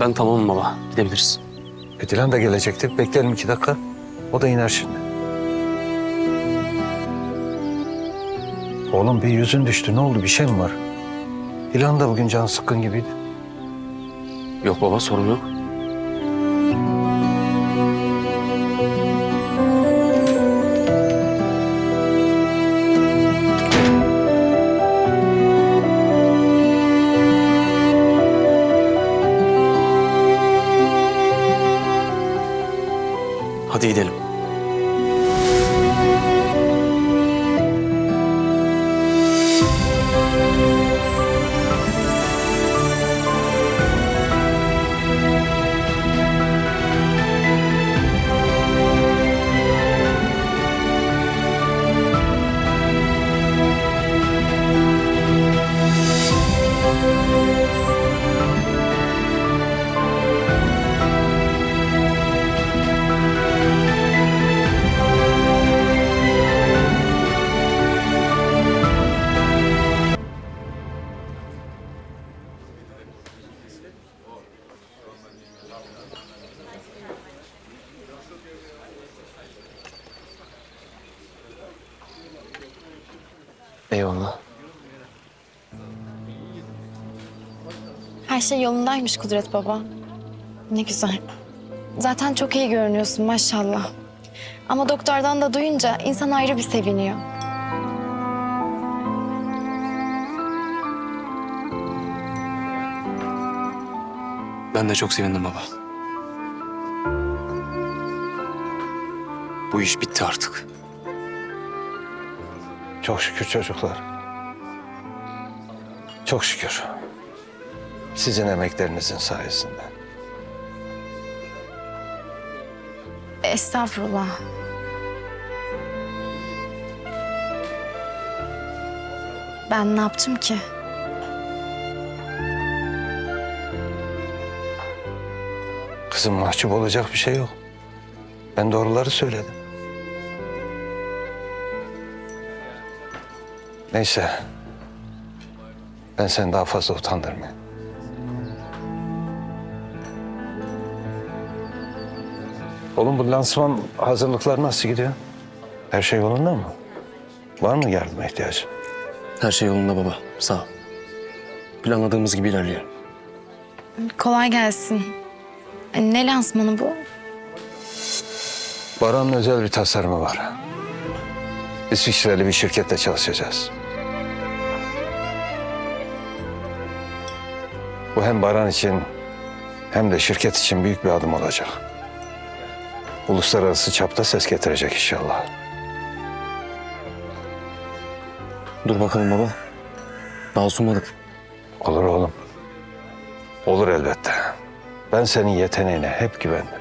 Ben tamamım baba. Gidebiliriz. E, Dilan da gelecekti. Bekleyelim iki dakika. O da iner şimdi. Oğlum bir yüzün düştü. Ne oldu? Bir şey mi var? Dilan da bugün can sıkkın gibiydi. Yok baba sorun yok. Her şey yolundaymış Kudret Baba. Ne güzel. Zaten çok iyi görünüyorsun maşallah. Ama doktordan da duyunca insan ayrı bir seviniyor. Ben de çok sevindim baba. Bu iş bitti artık. Çok şükür çocuklar. Çok şükür. Sizin emeklerinizin sayesinde. Estağfurullah. Ben ne yaptım ki? Kızım mahcup olacak bir şey yok. Ben doğruları söyledim. Neyse. Ben seni daha fazla utandırmayayım. Oğlum bu lansman hazırlıkları nasıl gidiyor? Her şey yolunda mı? Var mı yardıma ihtiyacın? Her şey yolunda baba. Sağ ol. Planladığımız gibi ilerliyor. Kolay gelsin. E, Ne lansmanı bu? Baran'ın özel bir tasarımı var. İsviçreli bir şirkette çalışacağız. Bu hem Baran için hem de şirket için büyük bir adım olacak. Uluslararası çapta ses getirecek inşallah. Dur bakalım baba. Daha sunmadık. Olur oğlum. Olur elbette. Ben senin yeteneğine hep güvendim.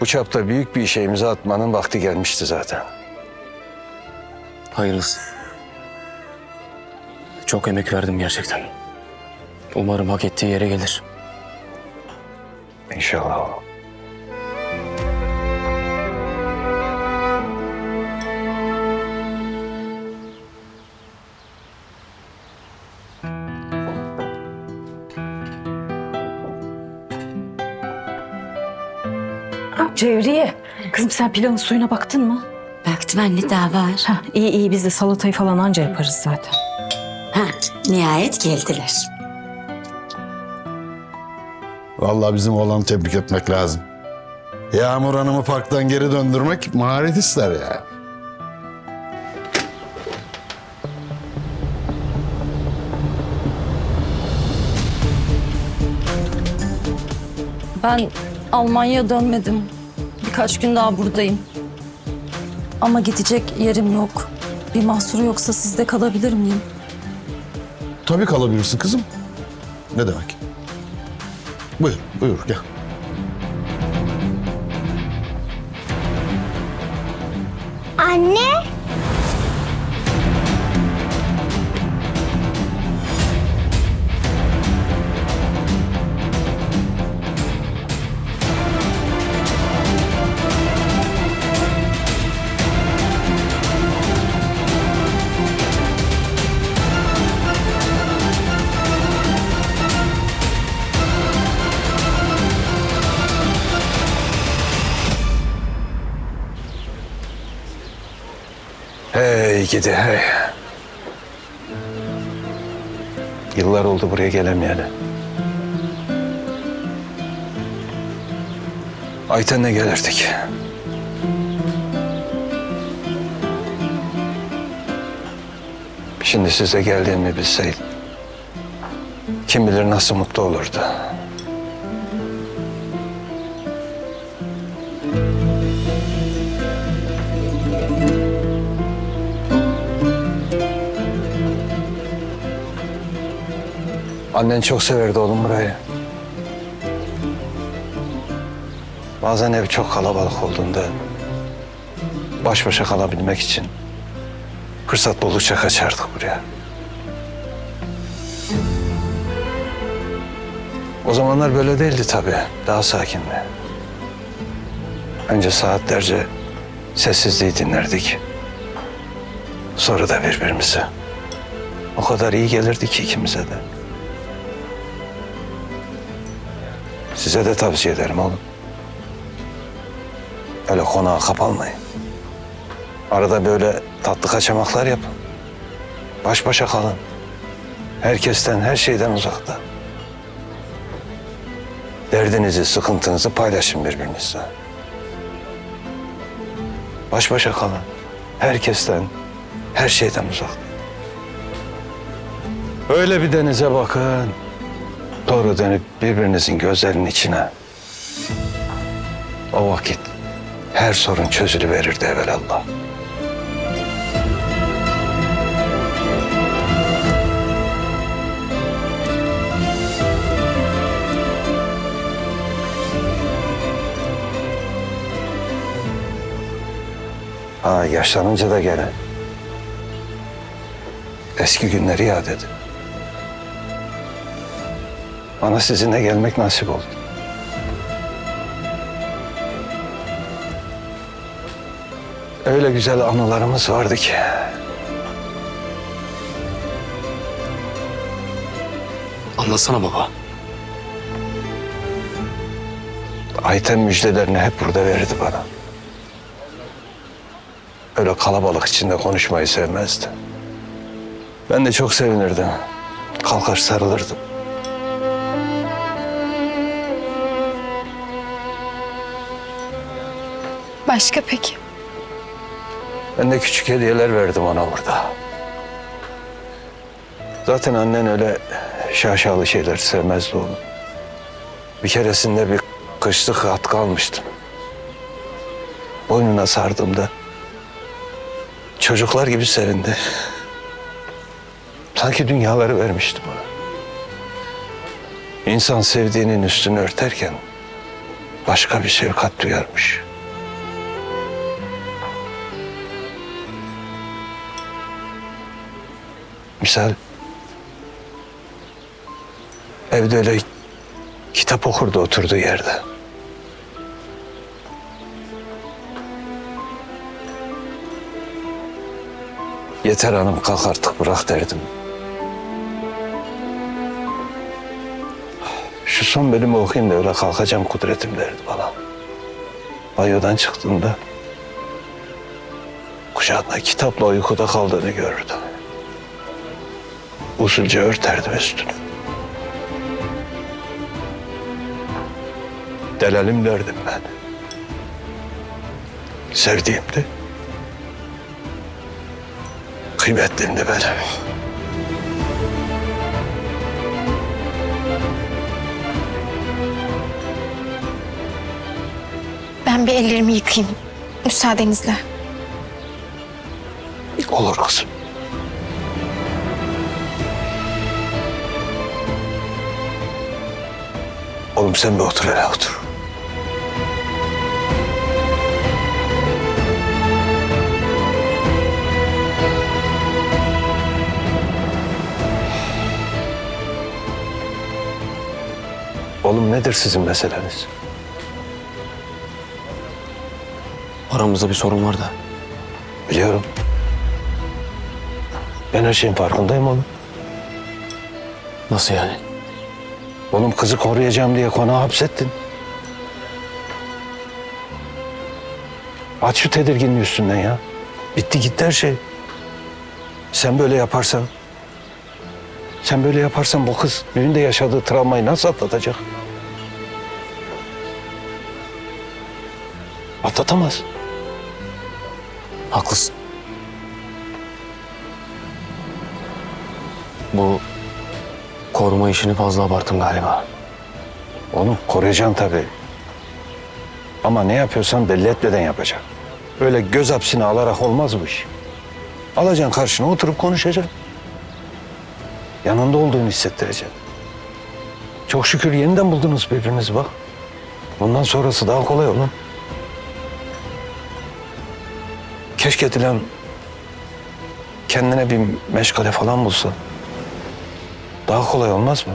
Bu çapta büyük bir işe imza atmanın vakti gelmişti zaten. Hayırlısı. Çok emek verdim gerçekten. Umarım hak ettiği yere gelir. İnşallah oğlum. Cevriye, kızım sen pilavın suyuna baktın mı? Baktım anne daha var. Ha, iyi iyi biz de salatayı falan anca yaparız zaten. Ha, nihayet geldiler. Vallahi bizim oğlanı tebrik etmek lazım. Yağmur Hanım'ı parktan geri döndürmek maharet ister ya. Ben Almanya'ya dönmedim. Birkaç gün daha buradayım. Ama gidecek yerim yok. Bir mahsuru yoksa sizde kalabilir miyim? Tabii kalabilirsin kızım. Ne demek? Buyur, buyur gel. Anne. Gidi hey. Yıllar oldu buraya gelemeyeli. Ayten'le gelirdik. Şimdi size geldiğimi bilseydim. Kim bilir nasıl mutlu olurdu. Annen çok severdi oğlum burayı. Bazen ev çok kalabalık olduğunda baş başa kalabilmek için fırsat buldukça kaçardık buraya. O zamanlar böyle değildi tabii. Daha sakindi. Önce saatlerce sessizliği dinlerdik. Sonra da birbirimize. O kadar iyi gelirdi ki ikimize de. Size de tavsiye ederim oğlum. Öyle konağa kapanmayın. Arada böyle tatlı kaçamaklar yapın. Baş başa kalın. Herkesten, her şeyden uzakta. Derdinizi, sıkıntınızı paylaşın birbirinizle. Baş başa kalın. Herkesten, her şeyden uzak. Öyle bir denize bakın. Doğru dönüp birbirinizin gözlerinin içine. O vakit her sorun çözülüverirdi evvelallah. Ha yaşlanınca da gene. Eski günleri yad edin. Bana sizinle gelmek nasip oldu. Öyle güzel anılarımız vardı ki. Anlatsana baba. Ayten müjdelerini hep burada verirdi bana. Öyle kalabalık içinde konuşmayı sevmezdi. Ben de çok sevinirdim. Kalkar sarılırdım. Başka peki? Ben de küçük hediyeler verdim ona burada. Zaten annen öyle şaşalı şeyler sevmezdi oğlum. Bir keresinde bir kışlık atkı almıştım. Boynuna sardığımda çocuklar gibi sevindi. Sanki dünyaları vermişti bana. İnsan sevdiğinin üstünü örterken başka bir şefkat duyarmış. Misal evde öyle kitap okurdu oturduğu yerde. Yeter hanım kalk artık bırak derdim. Şu son bölümü okuyayım da öyle kalkacağım kudretim derdi bana. Banyodan çıktığında kucağında kitapla uykuda kaldığını görürdüm. Usulca örterdim üstünü. Delalim derdim ben. Sevdiğimdi. Kıymetlimdi benim. Ben bir ellerimi yıkayayım. Müsaadenizle. Olur kızım. Oğlum sen bir otur hele otur. Oğlum nedir sizin meseleniz? Aramızda bir sorun var da. Biliyorum. Ben her şeyin farkındayım oğlum. Nasıl yani? Oğlum kızı koruyacağım diye konağı hapsettin. Aç şu tedirginliği üstünden ya. Bitti gitti her şey. Sen böyle yaparsan, sen böyle yaparsan bu kız düğünde yaşadığı travmayı nasıl atlatacak? Atlatamaz. Haklısın. Bu koruma işini fazla abarttım galiba. Oğlum koruyacaksın tabii. Ama ne yapıyorsan belli etmeden yapacak. Öyle göz hapsine alarak olmaz bu iş. Alacaksın karşına oturup konuşacaksın. Yanında olduğunu hissettireceksin. Çok şükür yeniden buldunuz birbirinizi bak. Bundan sonrası daha kolay oğlum. Keşke Dilan kendine bir meşgale falan bulsa. Daha kolay olmaz mı?